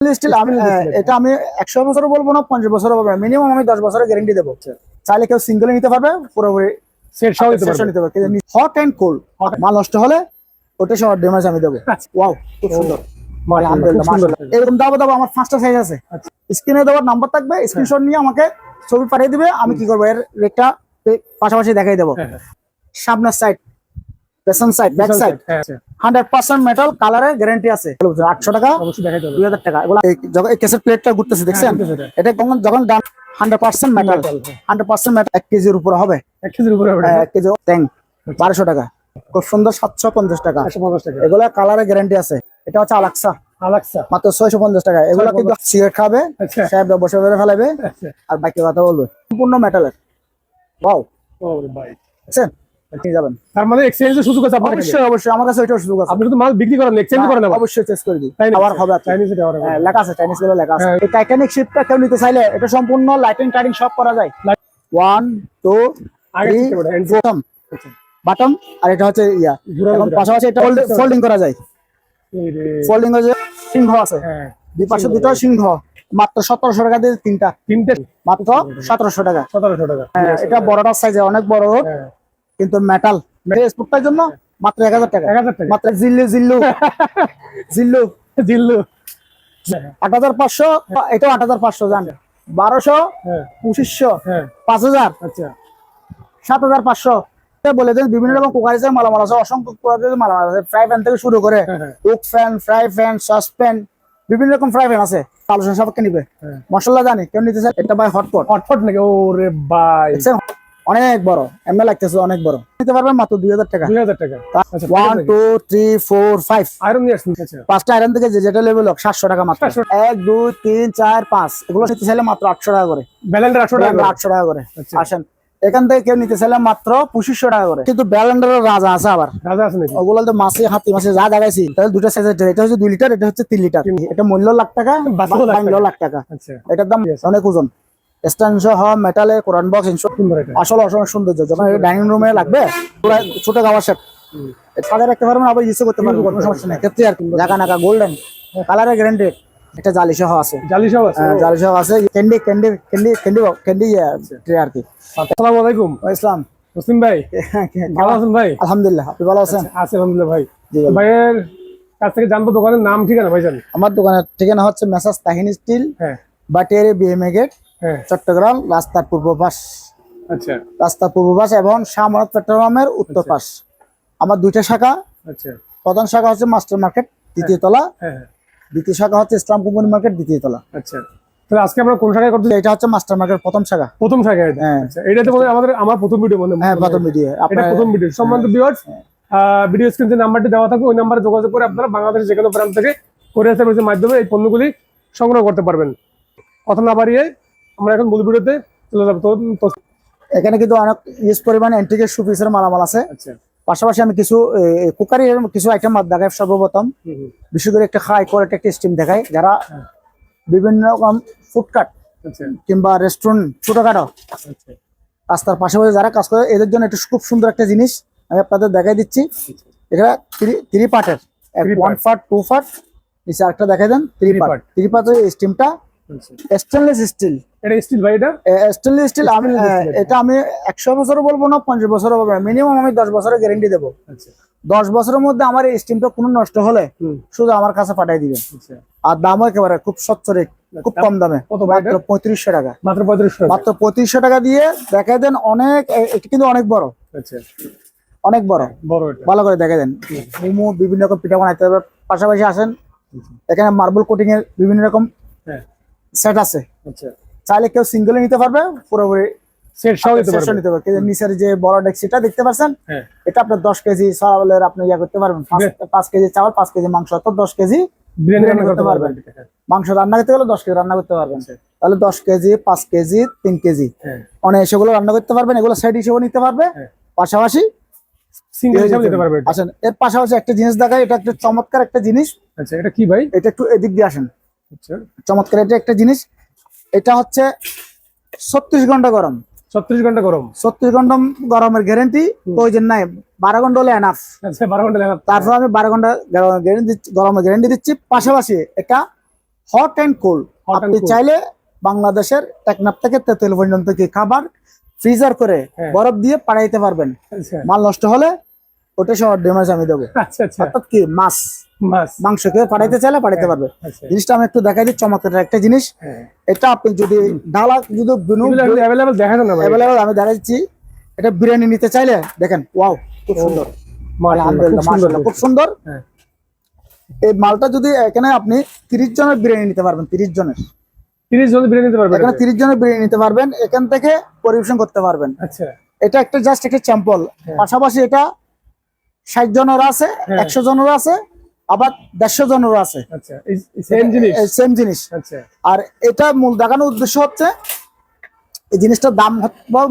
Still আমি হ্যাঁ, এটা আমি একশো বছর বলব না পঞ্চাশ বছর বলব মিনিমাম আমি দশ বছরের গ্যারেন্টি দেবো। চাইলে কেউ সিঙ্গেল নিতে পারবে পুরোপুরি সেট সহ নিতে পারবে। হট অ্যান্ড কোল্ড মাল নষ্ট হলে ওটা সব ড্যামেজ আমি দেবো। আচ্ছা। ওয়াও খুব সুন্দর। মাশাআল্লাহ, খুব সুন্দর। মাশাআল্লাহ। এরকম দাবা দাবা আমার পাঁচটা সাইজ আছে। আচ্ছা। স্ক্রিনে দেওয়ার নাম্বার থাকবে স্ক্রিনশট নিয়ে আমাকে ছবি পাঠিয়ে দিবে আমি কি করব এর রেটটা পাশাপাশি দেখাই দেবো। হ্যাঁ, হ্যাঁ। সামনের সাইড পেছন সাইড ব্যাক সাইড আচ্ছা। হান্ড্রেড পার্সেন্ট মেটাল কালারের গ্যারান্টি আছে। আটশো টাকা দুই হাজার টাকা। এগুলো এই কেসের প্লেটটা ঘুরতেছে দেখছেন? হ্যাঁ, এটা। এটা যখন ডান hundred percent metal. Hundred percent metal এক কেজির উপরে হবে। এক কেজির উপরে হবে। হ্যাঁ, এক কেজি ট্যাং বারোশো টাকা। খুব সুন্দর সাতশো পঞ্চাশ টাকা। এগুলো কালারের গ্যারান্টি আছে। এটা হচ্ছে আলাক্সা। মাত্র ছয়শো পঞ্চাশ টাকা। এগুলো কিন্তু সিগারেট খাবে আচ্ছা। সাহেব বসে বসে ফেলাবে আচ্ছা। আর বাকি কথা বলবে। সম্পূর্ণ মেটালের ওরে ভাই। দেখছেন? নিয়ে যাবেন। তার মানে এক্সচেঞ্জের সুযোগ আছে আপনার অবশ্যই অবশ্যই আমার কাছে ওইটাও সুযোগ আছে। আপনি শুধু মাল বিক্রি করেন এক্সচেঞ্জ করেন অবশ্যই চেস করে দিই। আবার হবে চাইনিজ এটা হবে। হ্যাঁ, লেখা আছে চাইনিজগুলো লেখা আছে। হ্যাঁ। এই টাইটানিক শিপটা কেউ নিতে চাইলে এটা সম্পূর্ণ লাইটিং টাইটিং সব করা যায়। ওয়ান টু আগে বটম আর এটা হচ্ছে ইয়া। পাশাপাশি এটা ফোল্ডিং করা যায়। ফোল্ডিং সিংহ আছে। হ্যাঁ। দুই পাশে দুটো সিংহ। মাত্র সতেরোশো টাকা দিয়ে তিনটা। তিনটে। মাত্র সতেরোশো টাকা। সতেরোশো টাকা। এটা বড়টার সাইজে অনেক বড়। কিন্তু মেটাল স্পোর্টটার জন্য মাত্র এক হাজার টাকা। এক হাজার টাকা। মাত্র জিল্লু জিল্লু। জিল্লু। জিল্লু। আট হাজার পাঁচশো এটাও আট হাজার পাঁচশো জান। বারোশো হ্যাঁ। পঁচিশশো হ্যাঁ। পাঁচ হাজার। আচ্ছা। সাত হাজার পাঁচশো। বলে দেন বিভিন্ন রকম কুকারিজের মালামাল আছে অসংখ্য কুকারিজের মালামাল আছে। ফ্রাই প্যান থেকে শুরু করে হ্যাঁ হ্যাঁ। Wok pan fry pan saucepan বিভিন্ন রকম ফ্রাই প্যান আছে। আলোচনা সাপেক্ষে নিবে। হ্যাঁ। মশলা জানি কেউ নিতে চায় এটা ভাই হটপট। হটপট নাকি? ওরে ভাই। দেখছেন অনেক বড় এমএল লাগতেছে অনেক বড়। নিতে পারবেন মাত্র দুই হাজার টাকা। দুই হাজার টাকা। আচ্ছা one two three four five iron নিয়ে আসছেন আচ্ছা। পাঁচটা আয়রন থেকে যে যেটা লেভেল হোক সাতশো টাকা মাত্র। 700 এক দুই তিন চার পাঁচ। এগুলো নিতে চাইলে মাত্র আটশো টাকা করে। ব্যালেন্ডার আটশো টাকা আটশো টাকা করে। আচ্ছা। আসেন। এখান থেকে কেউ নিতে চাইলে মাত্র পঁচিশশো টাকা করে। কিন্তু ব্যালেন্ডারের রাজা আছে আবার। রাজা আছে নাকি? ওগুলো তো মাসে হাতি মাসে যা দেখাইছি তাহলে দুটো সাইজের এটা হচ্ছে দুই লিটার এটা হচ্ছে তিন লিটার এটা মূল্য লাখ টাকা লাখ টাকা। আচ্ছা। এটার দাম অনেক ওজন। স্ট্যান্ড সহ মেটালে কোরআন বক্স আসলে অসম সৌন্দর্য যখন ডাইনিং রুমে লাগবে ছোট খাবার সেট সাদা রাখতে পারবেন আবার ইউজ করতে পারবেন কোনো সমস্যা নেই। ক্ষেত্রে আর কি। জাকা নাকা গোল্ডেন কালারের গ্যারান্টি এটা জালি সহ আছে। জালি সব আছে? হ্যাঁ, জালি সহ আছে। Candy candy candy candy candy tray আর কি। আসসালামু আলাইকুম। ইসলাম মুসলিম ভাই? ভালো আছেন ভাই? আলহামদুলিল্লাহ আপনি ভালো আছেন? আছে আলহামদুলিল্লাহ ভাই। ভাইয়ের কাছ থেকে জানব দোকানের নাম ঠিকানা ভাই জান আমার দোকানের ঠিকানা হচ্ছে মেসাজ তাহিন স্টিল হ্যাঁ। বাটিয়ারি বিএমএ গেট হ্যাঁ চট্টগ্রাম রাস্তার পূর্ব পাশ। আচ্ছা। রাস্তার পূর্ব পাশ এবং শাহমরত পেট্রোলামের উত্তর পাশ। আমার দুইটা শাখা। আচ্ছা। প্রধান শাখা হচ্ছে মাস্টার মার্কেট দ্বিতীয় তলা। হ্যাঁ হ্যাঁ। দ্বিতীয় শাখা হচ্ছে ইসলাম কোম্পানি মার্কেট দ্বিতীয় তলা। আচ্ছা। তাহলে আজকে আমরা কোন শাখায় করতে এটা হচ্ছে মাস্টার মার্কেট প্রথম শাখা। প্রথম এটা? হ্যাঁ। আচ্ছা। এটাতে মনে আমাদের আমার প্রথম ভিডিও মনে হ্যাঁ প্রথম ভিডিও আপনার প্রথম ভিডিও সম্মানিত ভিউয়ার্স ভিডিও স্ক্রিন যে নাম্বারটি দেওয়া থাকবে ওই নাম্বারে যোগাযোগ করে আপনারা বাংলাদেশের যে কোনো প্রান্ত থেকে কোরিয়ার সার্ভিসের মাধ্যমে এই পণ্যগুলি সংগ্রহ করতে পারবেন। কথা না বাড়িয়ে আমরা এখন মূল ভিডিওতে চলে যাব। তো এখানে কিন্তু অনেক ইউজ পরিমাণ এন্টিকের সুপিসের মালামাল আছে। আচ্ছা। পাশাপাশি আমি কিছু কুকারি কিছু আইটেম দেখাই সর্বপ্রথম। বিশেষ করে একটা হাই কোয়ালিটি একটা স্টিম দেখাই। যারা বিভিন্ন রকম ফুডকার্ট আচ্ছা। কিংবা রেস্টুরেন্ট ছোটখাটো আচ্ছা। রাস্তার পাশাপাশি যারা কাজ করে এদের জন্য একটা খুব সুন্দর একটা জিনিস আমি আপনাদের দেখাই দিচ্ছি। এটা থ্রি পার্টের ওয়ান পার্ট টু পার্ট নিচে আরেকটা দেখাই দেন থ্রি পার্ট. থ্রি পার্টের স্টিমটা। স্টেনলেস স্টিল এটা স্টিল ভাই এটা? স্টিল আমি এটা। আমি একশো বছর বলব না পঞ্চাশ বছর বলব মিনিমাম আমি দশ বছরের গ্যারেন্টি দেবো। আচ্ছা। বছরের মধ্যে আমার এই স্টিমটা কোনো নষ্ট হলে শুধু আমার কাছে দিবে আচ্ছা। আর দামও একেবারে খুব স্বচ্ছ রেট খুব কম দামে। কত ভাই মাত্র পঁয়ত্রিশশো টাকা। মাত্র পঁয়ত্রিশশো মাত্র পঁয়ত্রিশশো টাকা দিয়ে দেখাই দেন অনেক এটা কিন্তু অনেক বড়। আচ্ছা। অনেক বড়। বড় ভালো করে দেখাই দেন। মোমো বিভিন্ন রকম পিঠা বানাইতে পাশাপাশি আসেন এখানে মার্বেল কোটিং এর বিভিন্ন রকম হ্যাঁ। সেট আছে। আচ্ছা। চাইলে কেউ সিঙ্গেলে নিতে পারবে পুরোপুরি সেট সহ দিতে সেকশন নিতে পারবে। নিচের যে বড় ডেক্সিটা দেখতে পাচ্ছেন হ্যাঁ। এটা আপনার দশ কেজি চাওয়ালের আপনি ইয়া করতে পারবেন। কেজি পাঁচ কেজি মাংস অর্থাৎ কেজি বিরিয়ানি করতে করতে পারবেন। পারবেন। মাংস রান্না করতে গেলে দশ কেজি রান্না করতে পারবেন। আচ্ছা। তাহলে দশ কেজি পাঁচ কেজি তিন কেজি। হ্যাঁ। অনেক সেগুলো রান্না করতে পারবেন এগুলো সাইড হিসেবে নিতে পারবে। হ্যাঁ। পাশাপাশি সিঙ্গেল হিসাবে এর পাশাপাশি একটা জিনিস দেখায় এটা একটা চমৎকার একটা জিনিস। আচ্ছা এটা কি ভাই? এটা একটু এদিক দিয়ে আসেন। আচ্ছা। চমৎকার এটা একটা জিনিস। এটা হচ্ছে ছত্রিশ ঘণ্টা গরম। ছত্রিশ ঘণ্টা গরম। ছত্রিশ ঘণ্টা গরমের গ্যারেন্টি প্রয়োজন নাই বারো ঘণ্টা হলে এনাফ আচ্ছা বারো ঘণ্টা তারপর আমি বারো ঘণ্টা গ্যারেন্টি গরমের গ্যারেন্টি দিচ্ছি। পাশাপাশি একটা হট অ্যান্ড কোল্ড আপনি চাইলে বাংলাদেশের টেকনাফ থেকে তেতুল পর্যন্ত কি খাবার ফ্রিজার করে হ্যাঁ। বরফ দিয়ে পাঠাইতে পারবেন। আচ্ছা। মাল নষ্ট হলে ওটা সহ আমি দেবো। আচ্ছা আচ্ছা। অর্থাৎ কি মাছ। মাংস কেউ পাঠাইতে চাইলে পাঠাইতে পারবে। আচ্ছা। জিনিসটা আমি একটু দেখাই দিই চমৎকার একটা জিনিস। হ্যাঁ। এটা আপনি যদি ডালা যদি অ্যাভেলেবল দেখা আমি দেখাচ্ছি। এটা বিরিয়ানি নিতে চাইলে দেখেন ওয়াও খুব সুন্দর। আলহামদুলিল্লাহ খুব সুন্দর। হ্যাঁ। এই মালটা যদি এখানে আপনি তিরিশ জনের বিরিয়ানি নিতে পারবেন তিরিশ জনের। তিরিশ জন বিরিয়ানি নিতে পারবে এখানে তিরিশ জনের বিরিয়ানি নিতে পারবেন এখান থেকে পরিবেশন করতে পারবেন। আচ্ছা। এটা একটা জাস্ট একটা স্যাম্পল পাশাপাশি এটা ষাট জনের আছে হ্যাঁ। একশো জনের আছে আবার দেড়শো জনের আছে। আচ্ছা সেম জিনিস? সেম জিনিস। আচ্ছা। আর এটা মূল দেখানোর উদ্দেশ্য হচ্ছে এই জিনিসটার দাম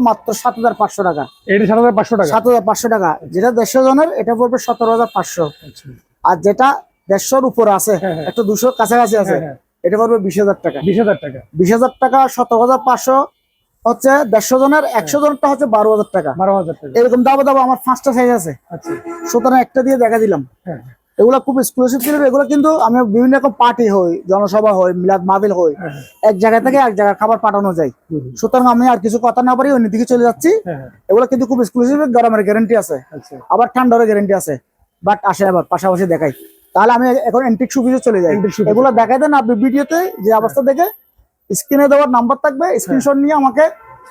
মাত্র সাত হাজার পাঁচশো টাকা। সাত হাজার পাঁচশো টাকা? সাত হাজার পাঁচশো টাকা। যেটা দেড়শো জনের এটা পড়বে সতেরো হাজার পাঁচশো। আচ্ছা। আর যেটা দেড়শোর উপরে আছে হ্যাঁ, হ্যাঁ। দুশোর কাছাকাছি আছে। এটা পড়বে বিশ হাজার টাকা। বিশ হাজার টাকা। বিশ হাজার টাকা সতেরো হাজার পাঁচশো হচ্ছে দেড়শো জনের একশো জনেরটা হচ্ছে বারো হাজার টাকা। বারো হাজার টাকা। এরকম দাবা দাবা আমার পাঁচটা সাইজ আছে। আচ্ছা। সুতরাং একটা দিয়ে দেখা দিলাম। হ্যাঁ। এগুলো খুব এক্সক্লুসিভ ছিল এগুলো কিন্তু আমি বিভিন্ন রকম পার্টি হই জনসভা হই মিলাদ মাহবিল হই। হ্যাঁ, এক জায়গা থেকে এক জায়গায় খাবার পাঠানো যায়। সুতরাং আমি আর কিছু কথা না পারি অন্যদিকে চলে যাচ্ছি। হ্যাঁ হ্যাঁ। এগুলো কিন্তু খুব এক্সক্লুসিভ গরমের গ্যারান্টি আছে। আচ্ছা। আবার ঠান্ডারও গ্যারান্টি আছে। বাট আসে আবার পাশাপাশি দেখাই। তাহলে আমি এখন এন্টিক সুবিধে চলে যাই। এগুলো দেখাই দেন আপনি ভিডিওতে যে অবস্থা দেখে। স্ক্রিনে দেওয়ার নাম্বার থাকবে স্ক্রিনশট নিয়ে আমাকে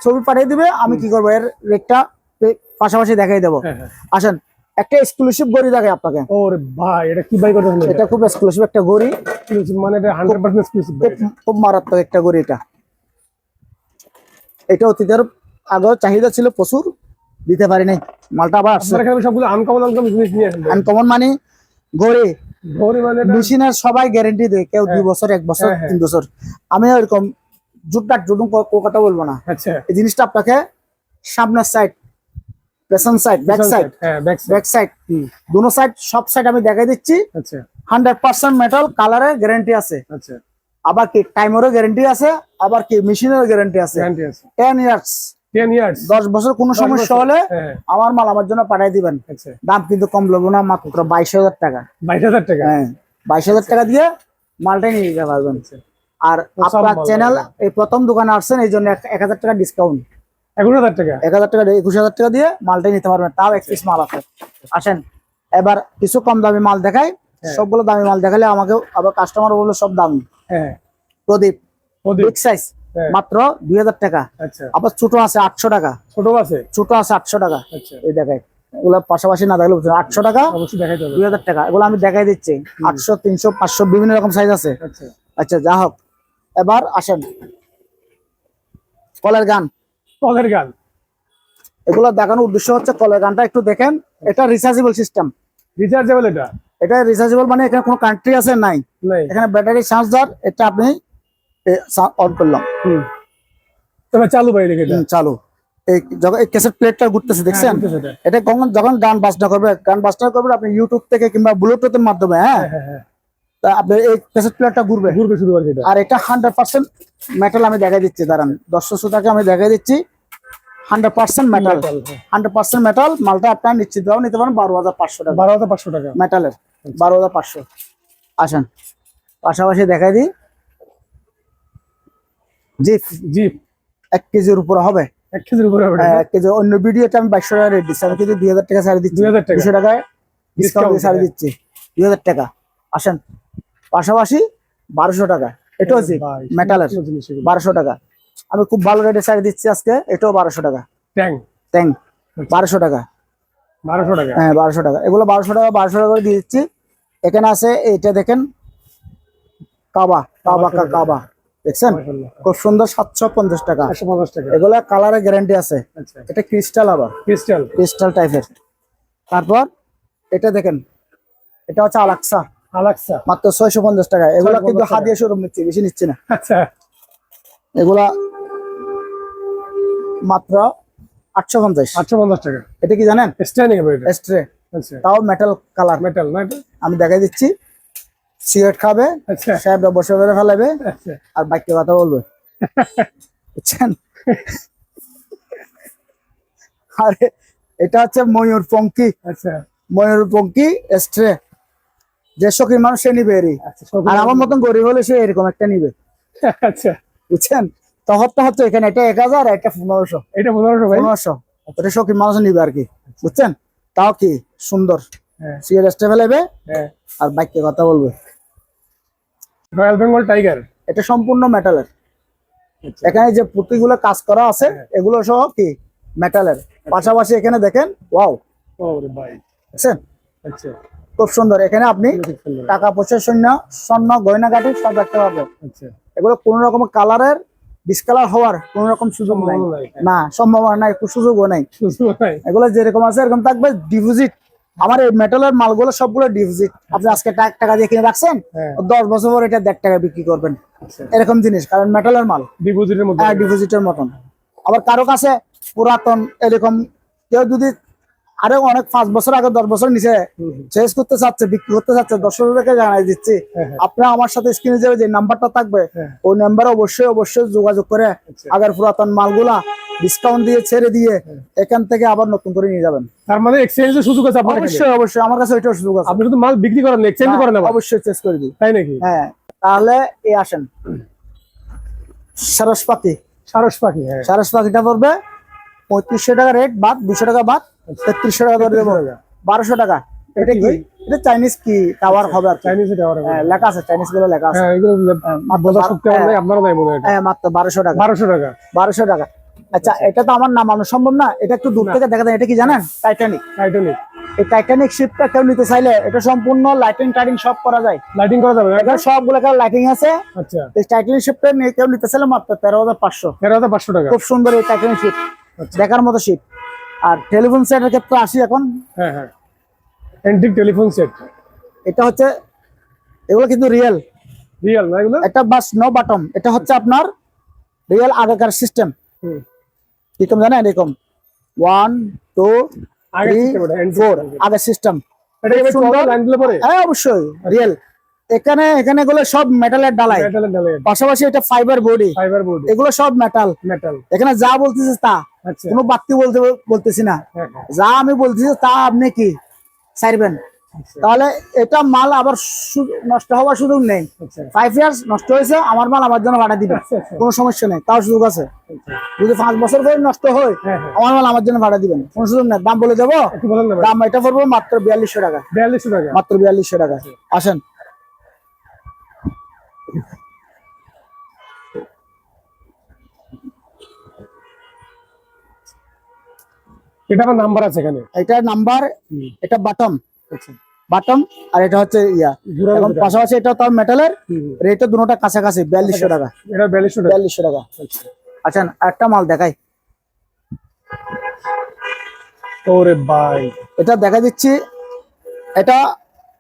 ছবি পাঠিয়ে দিবে আমি কি করব এর রেটটা পাশাপাশি দেখাই দেবো। হ্যাঁ হ্যাঁ। আসেন একটা এক্সক্লুসিভ গড়ি দেখাই আপনাকে। ওরে ভাই এটা কি বাই করতেছেন এটা? খুব এক্সক্লুসিভ একটা গড়ি। মানে এটা হান্ড্রেড পার্সেন্ট এক্সক্লুসিভ খুব মারাত্মক একটা গড়ি এটা। এটা অতীতের আগেও চাহিদা ছিল প্রচুর দিতে পারি নাই মালটা আবার সবগুলো আনকমন আনকমন জিনিস নিয়ে আনকমন মানে গড়ি। মেশিনের সবাই গ্যারেন্টি দেয় কেউ দুই বছর এক বছর হ্যাঁ, হ্যাঁ। তিন বছর। আমি এরকম জুটটাক জুটুম কথা বলব না। আচ্ছা। এই জিনিসটা আপনাকে সামনের সাইড পেছন সাইড ব্যাক সাইড হ্যাঁ ব্যাক সাইড দুনো সাইড সব সাইড আমি দেখাই দিচ্ছি। হান্ড্রেড পার্সেন্ট মেটাল কালারের গ্যারেন্টি আছে। আবার কি টাইমেরও গ্যারেন্টি আছে আবার কি মেশিনের গ্যারেন্টি আছে। টেন ইয়ার্স দশ বছর কোনো সমস্যা হলে হ্যাঁ। আমার মাল আমার জন্য পাঠিয়ে দিবেন। আচ্ছা। দাম কিন্তু কম লবো না মাত্র বাইশ হাজার টাকা। বাইশ হাজার টাকা? হ্যাঁ বাইশ হাজার টাকা দিয়ে মালটাই নিয়ে যেতে পারবেন। আর আপনার চ্যানেল এই প্রথম দোকানে আসছেন এই জন্য এক- হাজার টাকা ডিসকাউন্ট একুশ হাজার টাকা? এক হাজার টাকা একুশ হাজার টাকা দিয়ে মালটাই নিতে পারবেন। তাও এক পিস মাল আছে। আসেন এবার কিছু কম দামি মাল দেখাই। হ্যাঁ। সবগুলো দামি মাল দেখালে আমাকে আবার কাস্টমার বলল সব দামি। হ্যাঁ। প্রদীপ। ওদের সাইজ। মাত্র দুই হাজার টাকা। আচ্ছা। আবার ছোট আছে আটশো টাকা। ছোট আছে? ছোট আছে আটশো টাকা। আচ্ছা। এই এগুলো পাশাপাশি না দেখলে আটশো টাকা দুই হাজার টাকা। এগুলো আমি দেখাই দিচ্ছি। আটশো তিনশো পাঁচশো বিভিন্ন রকম সাইজ আছে। আচ্ছা। আচ্ছা যা হোক। এবার আসেন। কলের গান। কলের গান। এগুলো দেখানোর উদ্দেশ্য হচ্ছে কলের গানটা একটু দেখেন। এটা রিচার্জেবল সিস্টেম রিচার্জেবল এটা? এটা রিচার্জেবল মানে এখানে কোনো কান্ট্রি আছে? নাই। নাই। এখানে ব্যাটারি চার্জার এটা আপনি অন করলাম। চালু দেখে চালু। এই যখন এই ক্যাসেট প্লেটটা ঘুরতেছে দেখছেন? হ্যাঁ, এটা। যখন যখন গান বাজনা করবে গান বাজনা করবে আপনি ইউটিউব থেকে কিংবা ব্লুটুথের মাধ্যমে হ্যাঁ? হ্যাঁ হ্যাঁ তা আপনি এই ক্যাসেট ঘুরবে। ঘুরবে শুধু আর কি এটা। আর এটা হান্ড্রেড পার্সেন্ট মেটাল আমি দেখাই দিচ্ছি দাঁড়ান। দশশো সুতাকে আমি দেখাই দিচ্ছি। হান্ড্রেড পার্সেন্ট মেটাল হ্যাঁ। হান্ড্রেড পার্সেন্ট মেটাল মালটা আপনার নিশ্চিত ভাবে নিতে পারেন বারো হাজার পাঁচশো টাকা। বারো হাজার পাঁচশো টাকা। মেটালের বারো হাজার পাঁচশো। আসেন। পাশাপাশি দেখাই দিই। জিপ জিপ এক কেজির উপরে হবে। এক কেজির উপরে হবে হ্যাঁ, এক কেজি। অন্য ভিডিওতে আমি বাইশশো টাকা রেট দিচ্ছি। আমি কিন্তু দুই হাজার টাকা ছাড় দিচ্ছি। 2000 টাকা। টাকায় ডিসকাউন্ট দিয়ে ছাড় হ্যাঁ। দিচ্ছি। দুই হাজার টাকা। আসেন। পাশাপাশি বারোশো টাকা। এটাও জিপ মেটালের। বারোশো টাকা আমি খুব ভালো রেটে ছাড় দিচ্ছি আজকে। এটাও বারোশো টাকা। ট্যাং ট্যাং বারোশো টাকা। বারোশো টাকা। হ্যাঁ বারোশো টাকা। এগুলো বারোশো টাকা বারোশো টাকা করে দিয়ে দিচ্ছি। এখানে আছে এইটা দেখেন। কাবা। কাবা কাবা। দেখছেন? খুব সুন্দর সাতশো পঞ্চাশ টাকা। টাকা। এগুলো কালারের গ্যারান্টি আছে। আচ্ছা। এটা ক্রিস্টাল আবার। ক্রিস্টাল ক্রিস্টাল টাইপের তারপর এটা দেখেন এটা হচ্ছে আলাক্সা। আলাক্সা। মাত্র ছয়শো পঞ্চাশ টাকা। এগুলো কিন্তু। হাদিয়া শোরুম নিচ্ছি বেশি নিচ্ছি না। আচ্ছা। এগুলা মাত্র আটশো পঞ্চাশ। আটশো পঞ্চাশ টাকা। এটা কি জানেন? এস্ট্রে আচ্ছা। তাও মেটাল কালার মেটাল আমি দেখাই দিচ্ছি। সিগারেট খাবে আচ্ছা। সাহেব বসে বেড়ে ফেলাবে আচ্ছা। আর বাক্যে কথা বলবে। বুঝছেন? আরে এটা হচ্ছে ময়ূর পঙ্কি। আচ্ছা। ময়ূর পঙ্কি স্ট্রে যে শৌখিন মানুষ সে নিবে এরই। আর আমার মতন গরিব হলে সে এরকম একটা নিবে। আচ্ছা। বুঝছেন? তখন তো হচ্ছে এখানে এটা এক হাজার এটা পনেরোশো। এটা পনেরোশো পনেরোশো। এটা শৌখিন মানুষ নিবে আর কি। বুঝছেন? তাও কি সুন্দর। হ্যাঁ। সিএর স্টেবল হবে হ্যাঁ। আর বাইককে কথা বলবে। Royal Bengal tiger. এটা সম্পূর্ণ মেটালের। আচ্ছা। এখানে যে পুঁতিগুলো কাজ করা আছে এগুলো সহ কি? মেটালের। পাশাপাশি এখানে দেখেন ওয়াও। দেখছেন? আচ্ছা। খুব সুন্দর। এখানে আপনি টাকা পয়সা শূন্য স্বর্ণ গয়না গয়নাগাটি সব রাখতে পারবেন। আচ্ছা। এগুলো কোন রকম কালারের ডিসকালার হওয়ার কোন রকম সুযোগ নাই। না সম্ভাবনা নাই একটু সুযোগও নাই। এগুলো যেরকম আছে এরকম থাকবে ডিপোজিট আমার এই মেটালের মালগুলো সবগুলো ডিপোজিট আপনি আজকে টাকা টাকা দিয়ে কিনে রাখছেন হ্যাঁ। দশ বছর পর এটা দেড় টাকা বিক্রি করবেন। আচ্ছা। এরকম জিনিস কারণ মেটালের মাল। ডিপোজিটের মধ্যে হ্যাঁ ডিপোজিটের মতন। আবার কারও কাছে পুরাতন এরকম কেউ যদি আরও অনেক পাঁচ বছর আগে দশ বছর নিচে। চেঞ্জ করতে চাচ্ছে বিক্রি করতে চাচ্ছে দর্শকদেরকে জানাই দিচ্ছি। হ্যাঁ, হ্যাঁ। আপনারা আমার সাথে স্ক্রিনে যাবে যে নাম্বারটা থাকবে হ্যাঁ। ওই নাম্বারে অবশ্যই অবশ্যই যোগাযোগ করে আচ্ছা। আগের পুরাতন মালগুলা ডিসকাউন্ট দিয়ে ছেড়ে দিয়ে এখান থেকে আবার নতুন করে নিয়ে যাবেন। তার মানে এক্সচেঞ্জের সুযোগ আছে আপনার? অবশ্যই অবশ্যই আমার কাছে ওইটার সুযোগ আছে। আপনি শুধু মাল বিক্রি করেন এক্সচেঞ্জ করেন না অবশ্যই চেঞ্জ করে দিই। তাই নাকি? হ্যাঁ তাহলে এ আসেন। সারসপাতি সারস পাখি হ্যাঁ। সারস পাখিটা পড়বে পঁয়ত্রিশশো টাকা রেট বাদ দুশো টাকা বাদ। তেত্রিশশো টাকা ধরে দেবো। বারোশো টাকা। এটা কি? এটা চাইনিজ কি? টাওয়ার হবে আর চাইনিজ টাওয়ার হ্যাঁ, লেখা আছে চাইনিজগুলো লেখা আছে। হ্যাঁ নাই মনে হয় এটা। হ্যাঁ মাত্র বারোশো টাকা। বারোশো টাকা। বারোশো টাকা। আচ্ছা এটা তো আমার নামানো সম্ভব না। এটা একটু দূর থেকে দেখা যায়। এটা কি জানেন? টাইটানিক টাইটানিক এই টাইটানিক শিপটা কেউ নিতে চাইলে এটা সম্পূর্ণ লাইটিং টাইটিং সব করা যায়। লাইটিং করা যাবে এখানে সবগুলো লাইটিং আছে। আচ্ছা। এই টাইটানিক শিপটা নিয়ে কেউ নিতে চাইলে মাত্র তেরো হাজার পাঁচশো। তেরো হাজার পাঁচশো টাকা। খুব সুন্দর এই টাইটানিক শিপ আচ্ছা। দেখার মতো শিপ আর টেলিফোন সেটের ক্ষেত্রে আসি এখন। হ্যাঁ হ্যাঁ। অ্যান্টিক টেলিফোন সেট এটা হচ্ছে এগুলো কিন্তু রিয়েল রিয়েল না এগুলো? এটা বাস নো বাটম এটা হচ্ছে আপনার রিয়েল আগেকার সিস্টেম হুম। কীরকম জানেন? এরকম। ওয়ান টু আগে থ্রি ফোর। আগের সিস্টেম হ্যাঁ অবশ্যই। রিয়েল এখানে এখানে এগুলো সব মেটালের ডালাই পাশাপাশি এটা ফাইবার বডি ফাইবার বোর্ড এগুলো সব মেটাল মেটাল এখানে যা বলতেছে তা। আচ্ছা। কোনো বাড়তি বলতে বলতেছি না। হ্যাঁ হ্যাঁ। যা আমি বলতেছি তা আপনি কি ছাড়বেন? আচ্ছা। তাহলে এটা মাল আবার নষ্ট হওয়ার সুযোগ নেই। আচ্ছা। ফাইভ ইয়ার্স নষ্ট হয়েছে আমার মাল আমার জন্য ভাড়া দিবে আচ্ছা, আচ্ছা। কোনো সমস্যা নেই তাও সুযোগ আছে। আচ্ছা। যদি পাঁচ বছর পরে নষ্ট হয় হ্যাঁ আমার মাল আমার জন্য ভাড়া দিবেন। কোনো সুযোগ নেই। দাম বলে দেবো? দাম এটা পড়ব মাত্র বিয়াল্লিশশো টাকা। বিয়াল্লিশশো টাকা। মাত্র বিয়াল্লিশশো টাকা। আসেন। এটা আমার নাম্বার আছে এখানে? এটা নাম্বার এটা বাটম আচ্ছা। বাটম আর এটা হচ্ছে ইয়া। এবং পাশাপাশি এটা তার মেটালের। রেটও দুটোটা কাছাকাছি বিয়াল্লিশশো টাকা। এটা বিয়াল্লিশশো বিয়াল্লিশশো টাকা। আচ্ছা। আচ্ছা একটা মাল দেখাই। ওরে ভাই। এটা দেখা দিচ্ছি। এটা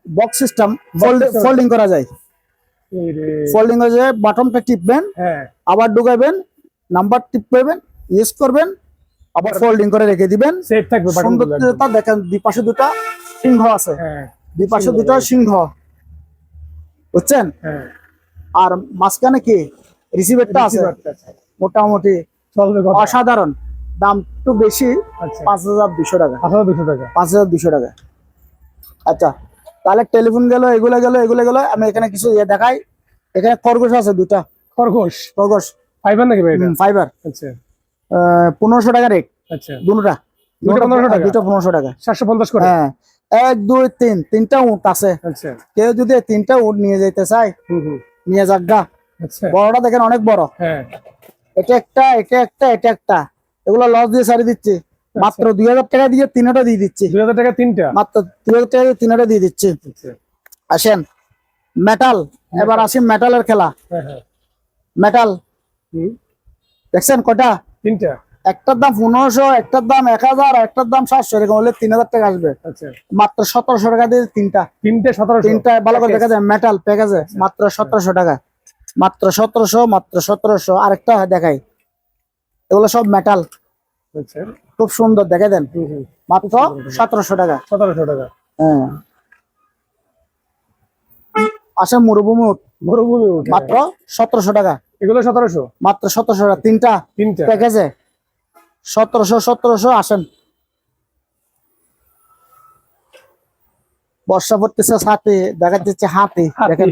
বক্স সিস্টেম। ফোল্ডিং করা যায়। ফোল্ডিং করা যায় বাটনটা টিপবেন হ্যাঁ। আবার ঢুকাবেন নাম্বার টিপবেন ইউজ করবেন আবার ফোল্ডিং করে রেখে দিবেন। সেফ থাকবে সৌন্দর্যতা দেখেন দুই পাশে দুটা সিংহ আছে। হ্যাঁ। দুই পাশে দুটা সিংহ। বুঝছেন? হ্যাঁ। আর মাঝখানে কি? রিসিভারটা আছে। মোটামুটি অসাধারণ। দাম একটু বেশি আচ্ছা। পাঁচ হাজার দুশো টাকা। আট হাজার দুশো টাকা। পাঁচ হাজার দুশো টাকা। আচ্ছা তাহলে টেলিফোন গেল এগুলো গেল এগুলো গেল আমি এখানে কিছু ইয়ে দেখাই। এখানে খরগোশ আছে দুটা খরগোশ? খরগোশ। ফাইবার নাকি ভাই ফাইবার আচ্ছা। পনেরোশো টাকা রেট আচ্ছা। দুটা। দুটো 1500 টাকা? দুটো পনেরোশো টাকা। সাতশো পঞ্চাশ করে? হ্যাঁ। এক দুই তিন। তিনটা উট আছে। আচ্ছা। কেউ যদি তিনটা উট নিয়ে যেতে চায় নিয়ে যাক গা। আচ্ছা। বড়টা দেখেন অনেক বড়। হ্যাঁ। এটা একটা এটা একটা এটা একটা। এগুলো লস দিয়ে সারি দিচ্ছি। মাত্র দুই হাজার টাকা দিয়ে তিনটা দিয়ে দিচ্ছি। দুই হাজার টাকা তিনটা? মাত্র দুই হাজার টাকা দিয়ে তিনটা দিয়ে দিচ্ছি। আচ্ছা। আসেন। মেটাল। এবার আসি মেটালের খেলা। হ্যাঁ হ্যাঁ। মেটাল। দেখছেন কটা? তিনটা? একটার দাম পনেরোশো একটার দাম এক হাজার একটার দাম সাতশো এরকম হলে তিন হাজার টাকা আসবে। আচ্ছা। মাত্র সতেরোশো টাকা দিয়ে তিনটা। তিনটে সতেরো তিনটা ভালো করে দেখা যায় মেটাল প্যাকেজে মাত্র সতেরোশো টাকা। মাত্র সতেরোশো মাত্র সতেরোশো। আরেকটা দেখাই। এগুলো সব মেটাল আচ্ছা খুব সুন্দর দেখে দেন। মাত্র সতেরোশো টাকা। সতেরোশো টাকা। হ্যাঁ। আসে মরুভূমি মরুভূমি মাত্র সতেরোশো টাকা। এগুলো সতেরোশো? মাত্র সতেরোশো টাকা। তিনটা তিনটা। প্যাকেজে। সতেরোশো সতেরোশো আসেন। বর্ষা পড়তেছে সাথে দেখা যাচ্ছে হাতি। দেখেন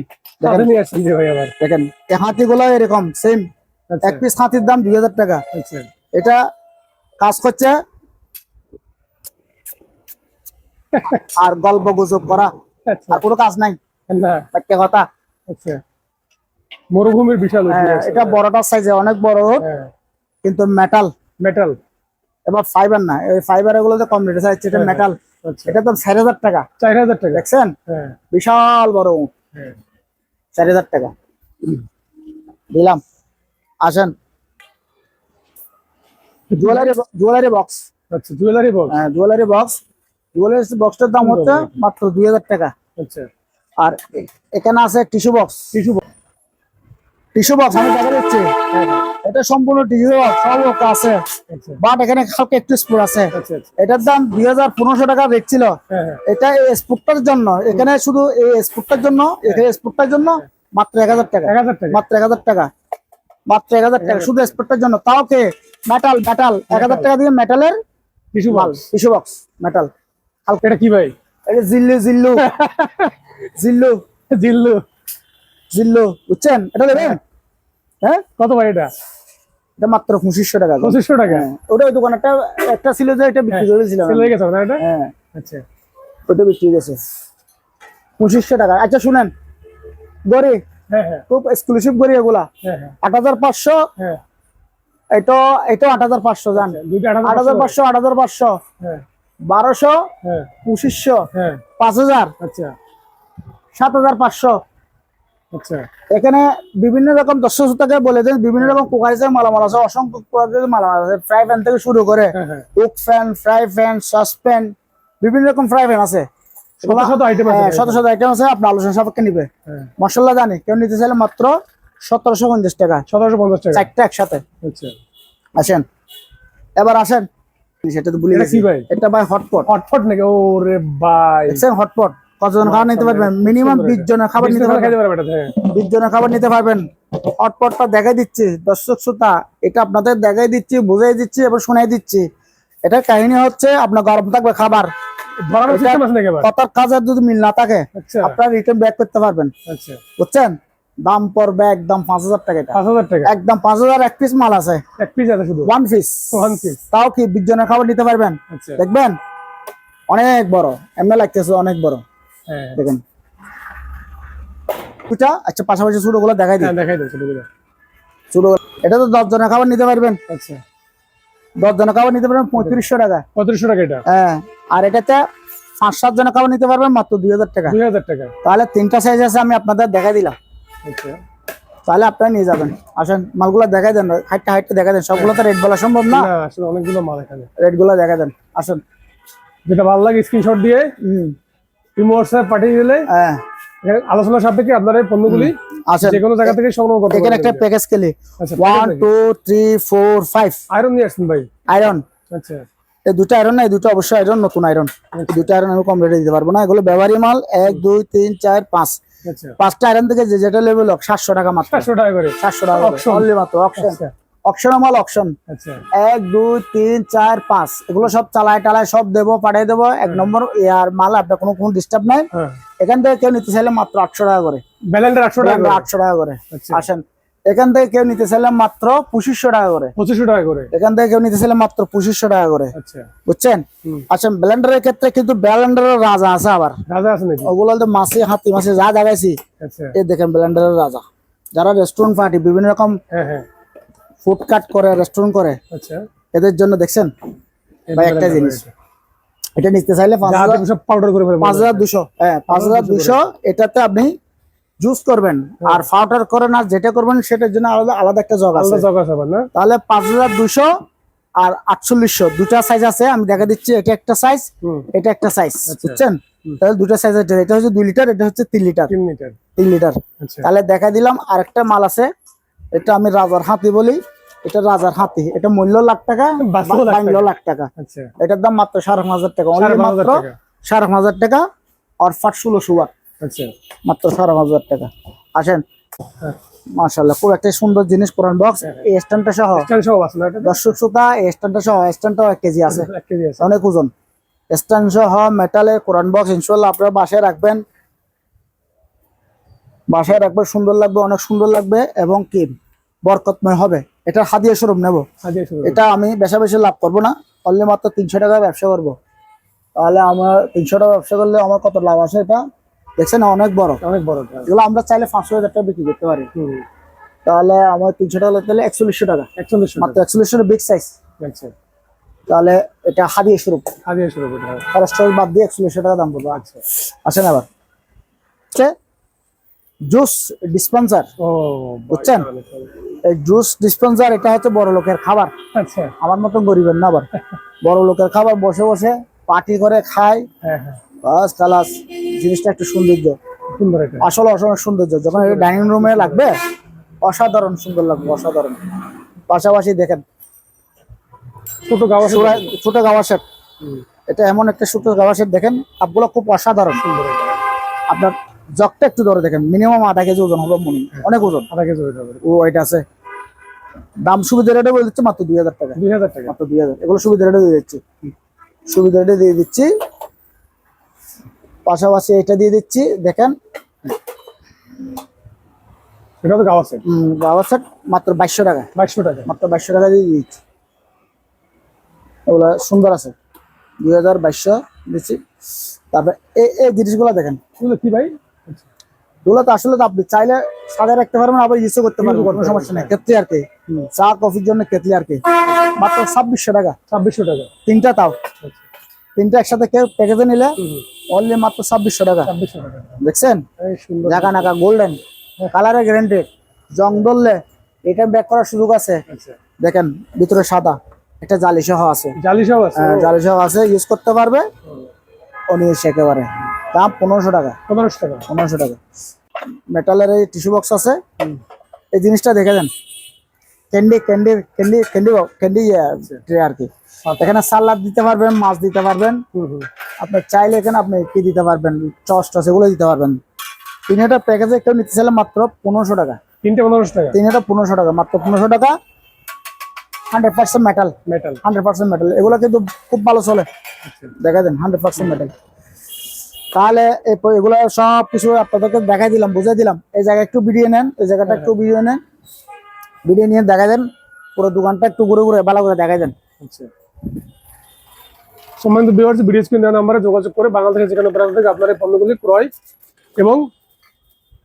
দেখেন। এই হাতি গুলো এরকম সেম আচ্ছা। এক পিস হাতির দাম দুই হাজার টাকা। আচ্ছা। এটা কাজ করছে? আর গল্প গুজব করা আচ্ছা। আর কোনো কাজ নাই। একটা কথা। আচ্ছা। মরুভূমির বিশাল হ্যাঁ, এটা বড়টার সাইজে অনেক বড় হ্যাঁ। কিন্তু মেটাল মেটাল এবার ফাইবার না এই ফাইবার এগুলো তো কম রেটে চাইছে এটা হ্যাঁ, মেটাল আচ্ছা। এটা তো চার হাজার টাকা। চার হাজার টাকা। দেখছেন? হ্যাঁ। বিশাল বড়। উট হ্যাঁ। চার হাজার টাকা। দিলাম। আসেন। জুয়েলারি জুয়েলারি বক্স আচ্ছা জুয়েলারি বল হ্যাঁ জুয়েলারি বক্স জুয়েলারি বক্সটার দাম হচ্ছে মাত্র দুই হাজার টাকা। আচ্ছা। আর এখানে আছে tissue box. Tissue box. Tissue box আমি দেখা যাচ্ছে। এটা সম্পূর্ণ টিস্যু বক্স সব আছে। আচ্ছা। বাট এখানে হালকা একটু স্পোর আছে। আচ্ছা আচ্ছা। এটার দাম দুই হাজার পনেরোশো টাকা রেট ছিল হ্যাঁ হ্যাঁ। এটা এই স্পুটটার জন্য। এখানে শুধু এই স্পুটটার জন্য এখানে স্পুটটার জন্য মাত্র এক হাজার টাকা। এক হাজার টাকা। মাত্র এক হাজার টাকা। মাত্র এক হাজার টাকা। শুধু স্পোর্টের জন্য তাও কে মেটাল মেটাল এক হাজার টাকা দিয়ে মেটালের টিস্যু বল টিস্যু বক্স মেটাল এটা কি ভাই? এটা জিল্লু জিল্লু। জিল্লু। জিল্লু। জিল্লু বুঝছেন? এটা দেবেন? হ্যাঁ। কত ভাই এটা? এটা মাত্র পঁচিশশো টাকা। পঁচিশশো টাকা? হ্যাঁ, ওটা ওই দোকান একটা একটা ছিল যে এটা বিক্রি হয়ে। গেছে হ্যাঁ। আচ্ছা। ওটা বিক্রি হয়ে গেছে। পঁচিশশো টাকা। আচ্ছা শুনেন। হ্যাঁ হ্যাঁ খুব এক্সক্লুসিভ গড়ি এগুলা। হ্যাঁ হ্যাঁ। আট হাজার পাঁচশো। হ্যাঁ। এটা এটা আট হাজার পাঁচশো জান। আট আট হাজার পাঁচশো। আট হাজার পাঁচশো। হ্যাঁ। বারোশো হ্যাঁ। পঁচিশশো হ্যাঁ। পাঁচ হাজার। আচ্ছা। সাত হাজার পাঁচশো। আচ্ছা। এখানে বিভিন্ন রকম দর্শক শ্রোতাকে বলে দেন বিভিন্ন রকম কুকারিজের মালামাল আছে অসংখ্য কুকারিজের মালামাল আছে। ফ্রাই প্যান থেকে শুরু করে হ্যাঁ হ্যাঁ। Wok pan fry pan saucepan বিভিন্ন রকম ফ্রাই প্যান আছে। শত শত আইটেম আছে। হ্যাঁ, শত শত আইটেম আছে আপনার আলোচনা সাপেক্ষে নিবে। হ্যাঁ। মশলা জানি কেউ নিতে চাইলে মাত্র সতেরোশো পঞ্চাশ টাকা। সতেরোশো পঞ্চাশ টাকা। চারটা একসাথে। আচ্ছা। আসেন। এবার আসেন। সেটা তো ভুলে গেছি। ভাই? এটা ভাই হটপট হটফট নাকি? ওরে ভাই। দেখছেন হটপট কতজন খাবার নিতে পারবেন? মিনিমাম বিশ জনের খাবার নিতে পারবেন। হ্যাঁ। বিশ জনের খাবার নিতে পারবেন। হটপটটা দেখাই দিচ্ছি দর্শক শ্রোতা এটা আপনাদের দেখাই দিচ্ছি বুঝাই দিচ্ছি এবং শোনাই দিচ্ছি। এটা কাহিনী হচ্ছে আপনার গরম থাকবে খাবার। ধরানোর সিস্টেম আছে নাকি কথার কাজের যদি মিল না থাকে আচ্ছা। আপনার রিটার্ন ব্যাক করতে পারবেন। আচ্ছা। বুঝছেন? দাম পড়বে একদম পাঁচ হাজার টাকা পাঁচ হাজার টাকা। একদম পাঁচ হাজার এক পিস মাল আছে। এক পিস আছে শুধু? ওয়ান পিস ওয়ান পিস তাও কি বিশ জনের খাবার নিতে পারবেন? আচ্ছা। দেখবেন? অনেক বড়। এমনি লাগতেছে অনেক বড়। হ্যাঁ। দেখেন। আচ্ছা পাশাপাশি ছোটগুলো দেখাই দিই। হ্যাঁ দেখাই দাও ছোটগুলো ছোট এটা তো দশ জনের খাবার নিতে পারবেন। আচ্ছা। দশ জনের খাবার নিতে পারবেন পঁয়ত্রিশশো টাকা। পঁয়ত্রিশশো টাকা এটা? হ্যাঁ আর এটাতে পাঁচ সাত জনের খাবার নিতে পারবেন মাত্র দুই হাজার টাকা। দুই হাজার টাকা। তাহলে তিনটা সাইজ আছে আমি আপনাদের দেখাই দিলাম। আচ্ছা। তাহলে আপনারা নিয়ে যাবেন। আসেন মালগুলো দেখাই দেন হাইটটা হাইটটা দেখা দেন। সবগুলো তো রেট বলা সম্ভব না? আসলে অনেকগুলো মাল এখানে। রেটগুলো দেখা দেন। আসেন। যেটা ভালো লাগে স্ক্রিনশট দিয়ে হম। হোয়াটসঅ্যাপ পাঠিয়ে দিলে হ্যাঁ। আলোচনা সাপেক্ষে আপনার এই পণ্যগুলি আসেন যে কোনো জায়গা থেকে সংগ্রহ করতে এখানে একটা প্যাকেজ খেলি আচ্ছা one two three four five iron নিয়ে আসছেন ভাই? আয়রন আচ্ছা। এই দুটো আয়রন না এই দুটো অবশ্যই আয়রন নতুন আয়রন দুটো আয়রন আমি কম রেটে দিতে পারব না। এগুলো ব্যবহারী মাল এক দুই তিন চার পাঁচ। আচ্ছা। পাঁচটা আয়রন থেকে যে যেটা লেভেল হোক সাতশো টাকা মাত্র। চারশো টাকা করে। সাতশো টাকা Auction। অনলি মাত্র অপশন অপশন মাল অপশন আচ্ছা। এক দুই তিন চার পাঁচ। এগুলো সব চালায় টালায় সব দেবো পাঠিয়ে দেবো। এক নম্বর আর মাল আপনার কোনো কোনো ডিস্টার্ব নাই। হ্যাঁ। এখান থেকে কেউ নিতে চাইলে মাত্র আটশো টাকা করে। ব্যালেন্ডার আটশো টাকা আটশো টাকা করে। আচ্ছা। আসেন। এখান থেকে কেউ নিতে চাইলে মাত্র পঁচিশশো টাকা করে। পঁচিশশো টাকা করে? এখান থেকে কেউ নিতে চাইলে মাত্র পঁচিশশো টাকা করে। আচ্ছা। বুঝছেন। আচ্ছা ব্লেন্ডারের ক্ষেত্রে কিন্তু ব্লেন্ডারের রাজা আছে আবার। রাজা আছে নাকি? ওগুলো তো মাসে হাতি মাসে যা জাগাইছি এই দেখেন ব্লেন্ডারের রাজা। যারা রেস্টুরেন্ট পার্টি বিভিন্ন রকম হ্যাঁ হ্যাঁ। ফুড কাট করে রেস্টুরেন্ট করে আচ্ছা। এদের জন্য দেখছেন? ভাই একটা জিনিস। এটা নিতে চাইলে পাঁচ হাজার পাউডার করে পাঁচ হাজার দুশো। হ্যাঁ পাঁচ হাজার দুশো এটাতে আপনি জুস করবেন। আর ফাউটার করেন আর যেটা করবেন সেটার জন্য আলাদা আলাদা একটা জগ আছে। আলাদা জগা আছে আবার না? তাহলে পাঁচ হাজার দুশো আর আটচল্লিশশো। দুটা সাইজ আছে আমি দেখা দিচ্ছি এটা একটা সাইজ এটা একটা সাইজ বুঝছেন? তাহলে দুটা সাইজ এটা হচ্ছে দুই লিটার এটা হচ্ছে তিন লিটার তিন লিটার তিন লিটার আচ্ছা। তাহলে দেখা দিলাম আরেকটা মাল আছে। এটা আমি রাজার হাতি বলি এটা রাজার হাতি। এটা মূল্য লাখ টাকা বাংলো লাখ টাকা। আচ্ছা। এটার দাম মাত্র সাড়ে পাঁচ হাজার টাকা। মাত্র সাড়ে পাঁচ হাজার টাকা আর ফাট ষোলো সুয়ার আচ্ছা। মাত্র সাড়ে পাঁচ হাজার টাকা। আসেন। হ্যাঁ। মাশাল্লাহ খুব একটা সুন্দর জিনিস পুরান বক্স এই স্ট্যান্ডটা সহ স্ট্যান্ড আছে এটা? দর্শক শ্রোতা এই স্ট্যান্ডটা সহ স্ট্যান্ডটাও এক কেজি আছে। এক কেজি আছে। অনেক ওজন। স্ট্যান্ড সহ মেটালের কোরআন বক্স ইনশাল্লাহ আপনারা বাসায় রাখবেন। বাসায় রাখবেন সুন্দর লাগবে অনেক সুন্দর লাগবে এবং কি বরকতময় হবে। এটা হাদিয়া স্বরূপ নেব। এটা আমি বেশা বেশি লাভ করব না অনলি মাত্র তিনশো টাকা ব্যবসা করব। তাহলে আমার তিনশো টাকা ব্যবসা করলে আমার কত লাভ আছে এটা? দেখছেন অনেক বড়। অনেক বড় এগুলো আমরা চাইলে পাঁচশো হাজার টাকা বিক্রি করতে পারি। তাহলে আমার তিনশো টাকা তাহলে একচল্লিশশো টাকা। একচল্লিশশো মাত্র একচল্লিশশো বিগ সাইজ তাহলে এটা হাদিয়া স্বরূপ হবে খরচ বাদ দিয়ে একচল্লিশশো টাকা দাম পড়বে আচ্ছা। আসেন আবার। জুস ডিসপেন্সার ও বুঝছেন? এই জুস ডিসপেন্সার এটা হচ্ছে বড় লোকের খাবার। আচ্ছা। আমার মতন গরিবের না আবার। বড় লোকের খাবার বসে বসে পার্টি করে খায়। হ্যাঁ হ্যাঁ। বাস খালাস জিনিসটা একটু সৌন্দর্য। সুন্দর এটা। আসলে অসমের সৌন্দর্য। যখন ডাইনিং রুমে লাগবে অসাধারণ সুন্দর লাগবে অসাধারণ। পাশাপাশি দেখেন ছোট গাওয়া ছোট গাওয়া সেট এটা এমন একটা ছোট গাওয়া সেট দেখেন আপগুলো খুব অসাধারণ। সুন্দর আপনার জগটা একটু ধরে দেখেন। মিনিমাম আধা কেজি ওজন হবে মনে হয়। অনেক ওজন। আধা কেজি ও এটা আছে। দাম সুবিধা রেটে বলে দিচ্ছে মাত্র দুই হাজার টাকা। দুই হাজার টাকা। মাত্র দুই হাজার। এগুলো সুবিধা রেটে দিয়ে দিচ্ছি। সুবিধা রেটে দিয়ে দিচ্ছি। পাশাপাশি এটা দিয়ে দিচ্ছি দেখেন। এটা তো গাওয়া সেট গাওয়া সেট মাত্র বাইশশো টাকা। বাইশশো টাকা। মাত্র বাইশশো টাকা দিয়ে দিচ্ছি। এগুলো সুন্দর আছে। দুই হাজার বাইশশো দিচ্ছি। তারপরে এই জিনিসগুলো দেখেন। কি ভাই? এগুলো তো আসলে আপনি চাইলে সাদা রাখতে পারবেন আবার ইউজও করতে পারবেন কোনো সমস্যা নেই। কেতলি আর কি। চা কফির জন্য কেতলি আর কি। মাত্র ছাব্বিশশো টাকা। ছাব্বিশশো টাকা। তিনটা তাও। তিনটা একসাথে কেউ প্যাকেজে নিলে অনলি মাত্র ছাব্বিশশো টাকা। ছাব্বিশশো টাকা। দেখছেন? জাকা নাকা গোল্ডেন কালারে গ্যারেন্টেড জং ধরলে এটা ব্যাক করার সুযোগ আছে। আচ্ছা। দেখেন ভিতরে সাদা। একটা জালি সহ আছে। জালি সব আছে। হ্যাঁ, জালি সহ আছে। ইউজ করতে পারবে। অনিশ একেবারে। দাম পনেরোশো টাকা। পনেরোশো টাকা। পনেরোশো টাকা। মেটালের এই টিস্যু বক্স আছে। এই জিনিসটা দেখে দেন candy candy candy candy candy tray আর কি। এখানে সালাদ দিতে পারবেন মাছ দিতে পারবেন। হুম হুম। আপনি চাইলে এখানে আপনি কি দিতে পারবেন চস টস এগুলো দিতে পারবেন। তিনটা প্যাকেজে কেউ নিতে চাইলে মাত্র পনেরোশো টাকা। তিনটে পনেরোশো টাকা। তিনটা পনেরোশো টাকা মাত্র পনেরোশো টাকা। Hundred percent metal metal hundred percent metal এগুলো কিন্তু খুব ভালো চলে। দেখা দেন হান্ড্রেড পার্সেন্ট মেটাল তাহলে এগুলো সব কিছু আপনাদেরকে দেখাই দিলাম, বুঝাই দিলাম। এই জায়গায় একটু ভিডিও নেন, এই জায়গাটা একটু ভিডিও নেন। ভিডিও নিয়ে দেখাই দেন, পুরো দোকানটা একটু ঘুরে ঘুরে, ভালো করে দেখাই দেন। আচ্ছা। সম্মানিত ভিউয়ার্স ভিডিও স্ক্রিন দেওয়া যোগাযোগ করে বাংলাদেশের যেখানে প্রান্ত থেকে আপনার এই পণ্যগুলি ক্রয় এবং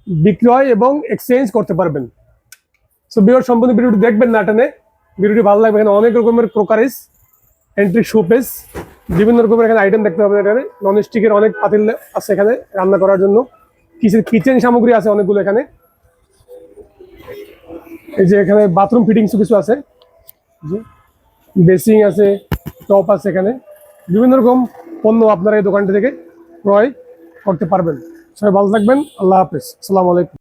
বিক্রয় এবং এক্সচেঞ্জ করতে পারবেন। সো ভিউয়ার সম্পূর্ণ ভিডিওটি দেখবেন না টেনে। ভিডিওটি ভালো লাগবে এখানে অনেক রকমের ক্রোকারিস এন্ট্রি শোপিস বিভিন্ন রকমের এখানে আইটেম দেখতে পাবেন এখানে। নন স্টিকের অনেক পাতিল আছে এখানে রান্না করার জন্য। কিছু কিচেন সামগ্রী আছে অনেকগুলো এখানে। এই যে এখানে বাথরুম ফিটিংস কিছু আছে। বেসিং আছে টপ আছে এখানে। বিভিন্ন রকম পণ্য আপনারা এই দোকানটি থেকে ক্রয় করতে পারবেন। সবাই ভালো থাকবেন। আল্লাহ হাফেজ। আসসালামু আলাইকুম।